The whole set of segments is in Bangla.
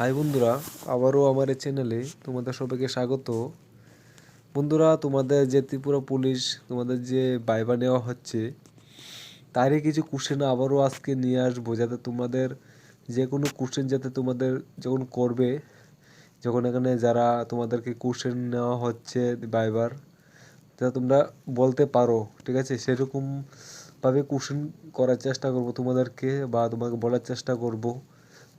হাই বন্ধুরা, আবারও আমার এই চ্যানেলে তোমাদের সবাইকে স্বাগত। বন্ধুরা, তোমাদের যে ত্রিপুরা পুলিশ, তোমাদের যে বাইবা নেওয়া হচ্ছে, তারই কিছু কোশ্চেন আবারও আজকে নিয়ে আসব, যাতে তোমাদের যে কোনো কোশ্চেন যাতে তোমাদের যখন করবে, যখন এখানে যারা তোমাদেরকে কোশ্চেন নেওয়া হচ্ছে বাইবার, যাতে তোমরা বলতে পারো, ঠিক আছে? সেরকমভাবে কোশ্চেন করার চেষ্টা করব তোমাদেরকে বা তোমাকে বলার চেষ্টা করব।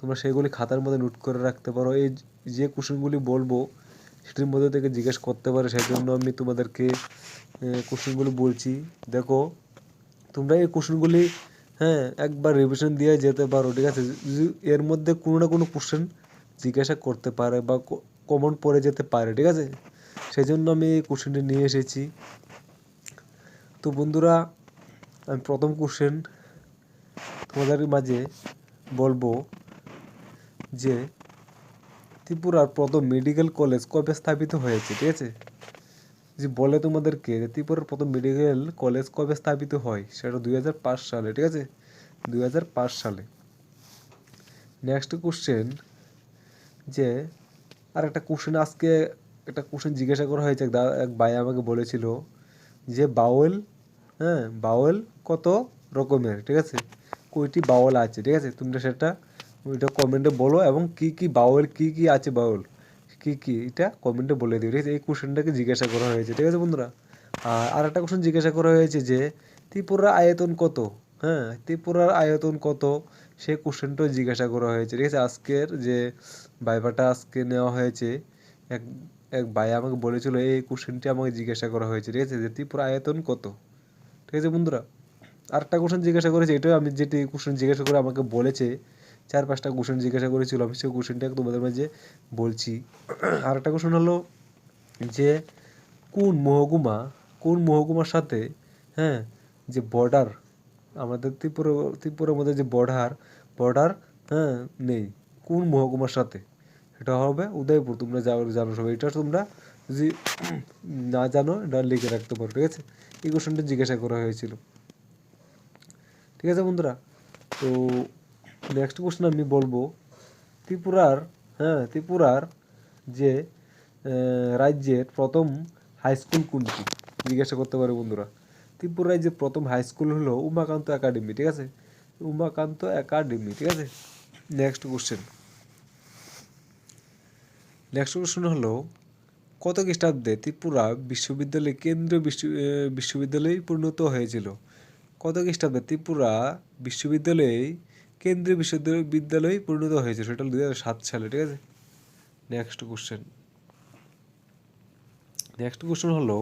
তোমরা সেগুলি খাতার মধ্যে নোট করে রাখতে পারো। এই যে কোশ্চেনগুলি বলব, সেটির মধ্যে থেকে জিজ্ঞেস করতে পারো সেই জন্য আমি তোমাদেরকে কোশ্চেনগুলি বলছি। দেখো, তোমরা এই কোশ্চেনগুলি হ্যাঁ একবার রিভিশন দিয়ে যেতে পারো, ঠিক আছে? এর মধ্যে কোনো না কোনো কোশ্চেন জিজ্ঞাসা করতে পারে বা কমন পড়ে যেতে পারে, ঠিক আছে? সেই জন্য আমি এই কোশ্চেনটি নিয়ে এসেছি। তো বন্ধুরা, আমি প্রথম কোশ্চেন তোমাদের মাঝে বলব যে ত্রিপুরার প্রথম মেডিকেল কলেজ কবে স্থাপিত হয়েছে, ঠিক আছে? যে বলে তোমাদেরকে যে ত্রিপুরার প্রথম মেডিকেল কলেজ কবে স্থাপিত হয়, সেটা দুই হাজার পাঁচ সালে, ঠিক আছে? দুই হাজার পাঁচ সালে। নেক্সট কোশ্চেন যে আর একটা কোশ্চেন আজকে একটা কোশ্চেন জিজ্ঞাসা করা হয়েছে এক ভাই আমাকে বলেছিল যে বাউল হ্যাঁ বাউল কত রকমের, ঠিক আছে? কয়টি বাউল আছে, ঠিক আছে? তোমরা সেটা ওইটা কমেন্টে বলো এবং কি কি বাউল, কি কি আছে বাউল? কি কি? এটা কমেন্টে বলে দিও। ঠিক আছে? এই কোশ্চেনটাকে জিজ্ঞাসা করা হয়েছে। ঠিক আছে বন্ধুরা? আর আর একটা কোশ্চেন জিজ্ঞাসা করা হয়েছে যে, ত্রিপুরার আয়তন কত? হ্যাঁ ত্রিপুরার আয়তন কত? সেই কোশ্চেনটাও জিজ্ঞাসা করা হয়েছে। ঠিক আছে? আজকের যে ভাইবাটা আজকে নেওয়া হয়েছে, এক এক ভাই আমাকে বলেছিল, এই কোশ্চেনটি আমাকে জিজ্ঞাসা করা হয়েছে। ঠিক আছে? যে ত্রিপুরা আয়তন কত? ঠিক আছে বন্ধুরা? আরেকটা কোশ্চেন জিজ্ঞাসা করেছে। এটাও আমি যেটি কোশ্চেন জিজ্ঞাসা করে আমাকে বলেছে চার পাঁচটা কোশ্চেন জিজ্ঞাসা করেছিল আমি সেই কোশ্চেনটা তোমাদের মাঝে বলছি। আর একটা কোশ্চেন হলো যে, কোন মহকুমা, কোন মহকুমার সাথে হ্যাঁ যে বর্ডার আমাদের ত্রিপুরা, ত্রিপুরার মধ্যে যে বর্ডার বর্ডার হ্যাঁ নেই। কোন মহকুমার সাথে? এটা হবে উদয়পুর, তোমরা যাও জানো সবাই। এটা তোমরা যদি না জানো, এটা লিখে রাখতে পারো, ঠিক আছে? এই কোশ্চেনটা জিজ্ঞাসা করা হয়েছিল। ঠিক আছে বন্ধুরা? তো নেক্সট কোশ্চেন আমি বলব, ত্রিপুরার হ্যাঁ ত্রিপুরার যে রাজ্যের প্রথম হাই স্কুল কোনটি? জিজ্ঞাসা করতে পারে বন্ধুরা। ত্রিপুরা রাজ্যের প্রথম হাই স্কুল হলো উমাকান্ত একাডেমি ঠিক আছে? উমাকান্ত একাডেমি ঠিক আছে? নেক্সট কোশ্চেন নেক্সট কোশ্চেন হলো, কত খ্রিস্টাব্দে ত্রিপুরা বিশ্ববিদ্যালয়, কেন্দ্রীয় বিশ্ব বিশ্ববিদ্যালয়ে পরিণত হয়েছিল? কত খ্রিস্টাব্দে ত্রিপুরা বিশ্ববিদ্যালয়ে কেন্দ্রীয় বিশ্ববিদ্যালয় বিদ্যালয়ে পরিণত হয়েছিল সেটা দুই হাজার সাত সালে, ঠিক আছে? নেক্সট কোশ্চেন নেক্সট কোশ্চেন হলো,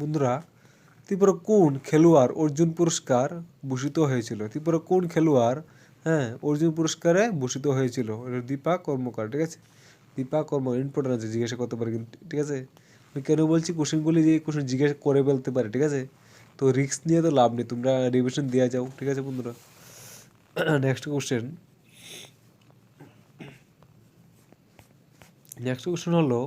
বন্ধুরা, ত্রিপুরা কোন খেলোয়াড় অর্জুন পুরস্কার ভূষিত হয়েছিল? ত্রিপুরা কোন খেলোয়াড় হ্যাঁ অর্জুন পুরস্কারে ভূষিত হয়েছিল? দীপা কর্মকার, ঠিক আছে? দীপা কর্ম ইম্পর্টেন্ট আছে, জিজ্ঞাসা করতে পারে কিন্তু, ঠিক আছে? আমি কেন বলছি কোশ্চেনগুলি যে কোশ্চেন জিজ্ঞাসা করে ফেলতে পারে, ঠিক আছে? তো রিস্ক নিয়ে তো লাভ নেই। তোমরা রিভিশন দেওয়া যাও, ঠিক আছে বন্ধুরা? নেক্সট কোশ্চেন নেক্সট কোশ্চেন হলো,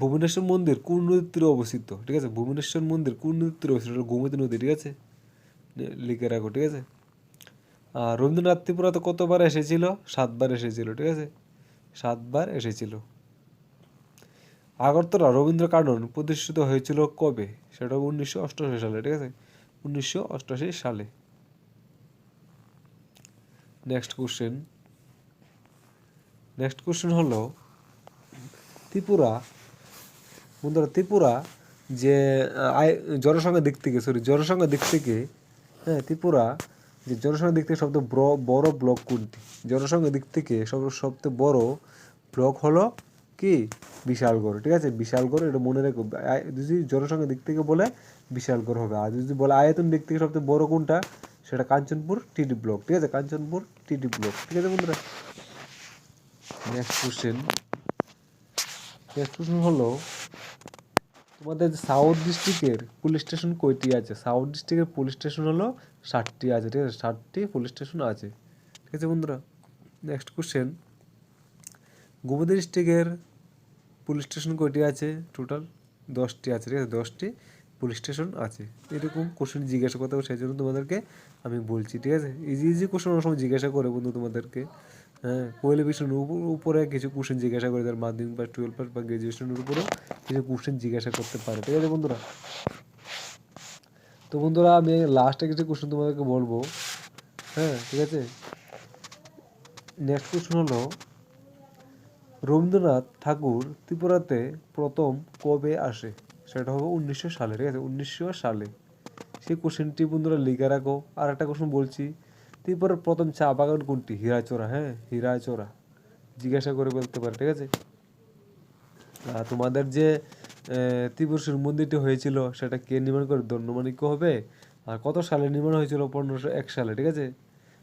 ভুবনেশ্বর মন্দির কোন নদীর তীরে অবস্থিত? ঠিক আছে, ভুবনেশ্বর মন্দির কোন নদীর তীরে অবস্থিত? গোমতী নদী, ঠিক আছে? লিখে রাখো, ঠিক আছে? আর রবীন্দ্রনাথ ত্রিপুরা তো কতবার এসেছিল? সাতবার এসেছিল, ঠিক আছে? সাতবার এসেছিল। আগরতলা রবীন্দ্র কানন প্রতিষ্ঠিত হয়েছিল কবে? সেটা উনিশশো অষ্টআশি সালে, ঠিক আছে? উনিশশো অষ্টআশি সালে। নেক্সট কোশ্চেন নেক্সট কোশ্চেন হলো, ত্রিপুরা, বন্ধুরা, ত্রিপুরা যে আয়, জনসংখ্যার দিক থেকে সরি জনসংখ্যার দিক থেকে হ্যাঁ ত্রিপুরা যে জনসংখ্যার দিক থেকে সবথেকে বড় বড় ব্লক কোনটি? জনসংখ্যার দিক থেকে সব সবথেকে বড় ব্লক হলো কি? বিশালগড় ঠিক আছে? বিশাল বিশালগড় এটা মনে রেখো। যদি জনসংখ্যার দিক থেকে বলে, বিশাল বিশালগড় হবে। আর যদি বলে আয়তন দিক থেকে সবচেয়ে বড় কোনটা? সেটা কাঞ্চনপুর টিডি ব্লক, ঠিক আছে? কাঞ্চনপুর টিডি ব্লক, ঠিক আছে বন্ধুরা? নেক্সট কোশ্চেন নেক্সট কোশ্চেন হলো, তোমাদের সাউথ ডিস্ট্রিক্টের পুলিশ স্টেশন কয়টি আছে? সাউথ ডিস্ট্রিক্টের পুলিশ স্টেশন হলো ষাটটি আছে, ঠিক আছে? ষাটটি পুলিশ স্টেশন আছে, ঠিক আছে বন্ধুরা? নেক্সট কোশ্চেন গোমতী ডিস্ট্রিক্টের পুলিশ স্টেশন কয়টি আছে টোটাল? দশটি আছে, ঠিক আছে? দশটি পুলিশ স্টেশন আছে। এরকম কোশ্চেন জিজ্ঞাসা করতে হবে সেই জন্য তোমাদেরকে আমি বলছি, ঠিক আছে? ইজি ইজি কোশ্চেন অনেক সময় জিজ্ঞাসা করে বন্ধু তোমাদেরকে। হ্যাঁ কোয়ালিফিকেশনের উপরে কিছু কোশ্চেন জিজ্ঞাসা করে তার মাধ্যমিক বা টুয়েলভ পাস বা গ্রাজুয়েশনের উপরেও কিছু কোশ্চেন জিজ্ঞাসা করতে পারে, ঠিক আছে বন্ধুরা? তো বন্ধুরা, আমি লাস্টে কিছু কোশ্চেন তোমাদেরকে বলব। হ্যাঁ ঠিক আছে? নেক্সট কোশ্চেন হলো রবীন্দ্রনাথ ঠাকুর ত্রিপুরাতে প্রথম কবে আসে? সেটা হবে উনিশশো সালে, ঠিক আছে? উনিশশো সালে। সেই কোশ্চেনটি বন্ধুরা লিখে রাখো। আর একটা কোশ্চেন বলছি, ত্রিপুরার প্রথম চা বাগান কোনটি? হীরাচোরা হ্যাঁ? হীরাচোরা। জিজ্ঞাসা করে বলতে পারে, ঠিক আছে? আর তোমাদের যে ত্রিপুরেশ্বর মন্দিরটি হয়েছিল, সেটা কে নির্মাণ করে? ধন্যমাণিক্য হবে। আর কত সালে নির্মাণ হয়েছিল? পনেরোশো এক সালে, ঠিক আছে?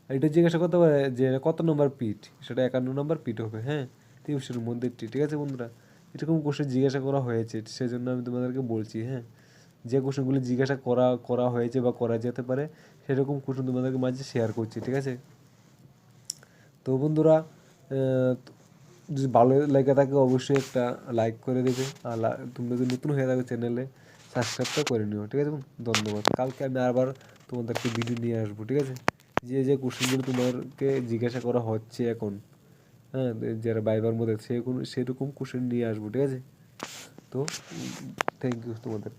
এটা জিজ্ঞাসা করতে পারে যে কত নম্বর পিঠ? সেটা একান্ন নম্বর পিঠ হবে হ্যাঁ? ত্রিপুরেশ্বর মন্দিরটি, ঠিক আছে বন্ধুরা? এরকম কোশ্চেন জিজ্ঞাসা করা হয়েছে, সেজন্য আমি তোমাদেরকে বলছি হ্যাঁ? যে কোশ্চেনগুলি জিজ্ঞাসা করা করা হয়েছে বা করা যেতে পারে, সেরকম কোশ্চেন তোমাদেরকে মাঝে শেয়ার করছি, ঠিক আছে? তো বন্ধুরা যদি ভালো লেগে থাকে অবশ্যই একটা লাইক করে দেবে, আর লা- তুমি যদি নতুন হয়ে থাকো চ্যানেলে সাবস্ক্রাইবটা করে নিও, ঠিক আছে ধন্যবাদ। কালকে আমি আবার তোমাদেরকে ভিডিও নিয়ে আসব, ঠিক আছে? যে যে কোশ্চেনগুলো তোমাদেরকে জিজ্ঞাসা করা হচ্ছে এখন হ্যাঁ যারা বাইবার মধ্যে সেরকম সেরকম কোশ্চেন নিয়ে আসব, ঠিক আছে? তো থ্যাংক ইউ তোমাদের।